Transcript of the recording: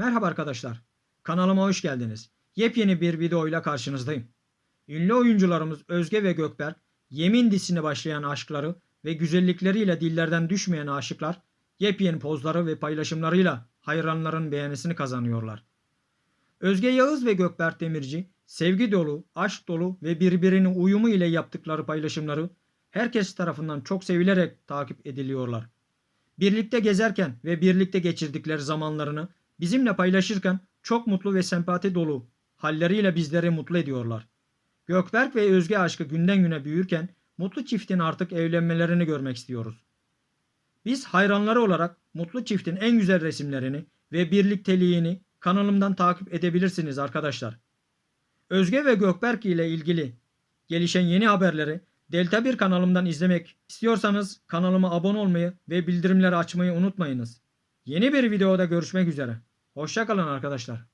Merhaba arkadaşlar. Kanalıma hoş geldiniz. Yepyeni bir videoyla karşınızdayım. Ünlü oyuncularımız Özge ve Gökberk, Yemin dizisine başlayan aşkları ve güzellikleriyle dillerden düşmeyen aşıklar, yepyeni pozları ve paylaşımlarıyla hayranların beğenisini kazanıyorlar. Özge Yağız ve Gökberk Demirci, sevgi dolu, aşk dolu ve birbirinin uyumu ile yaptıkları paylaşımları herkes tarafından çok sevilerek takip ediliyorlar. Birlikte gezerken ve birlikte geçirdikleri zamanlarını bizimle paylaşırken çok mutlu ve sempati dolu halleriyle bizleri mutlu ediyorlar. Gökberk ve Özge aşkı günden güne büyürken mutlu çiftin artık evlenmelerini görmek istiyoruz. Biz hayranları olarak mutlu çiftin en güzel resimlerini ve birlikteliğini kanalımdan takip edebilirsiniz arkadaşlar. Özge ve Gökberk ile ilgili gelişen yeni haberleri Delta 1 kanalımdan izlemek istiyorsanız kanalıma abone olmayı ve bildirimleri açmayı unutmayınız. Yeni bir videoda görüşmek üzere. Hoşçakalın arkadaşlar.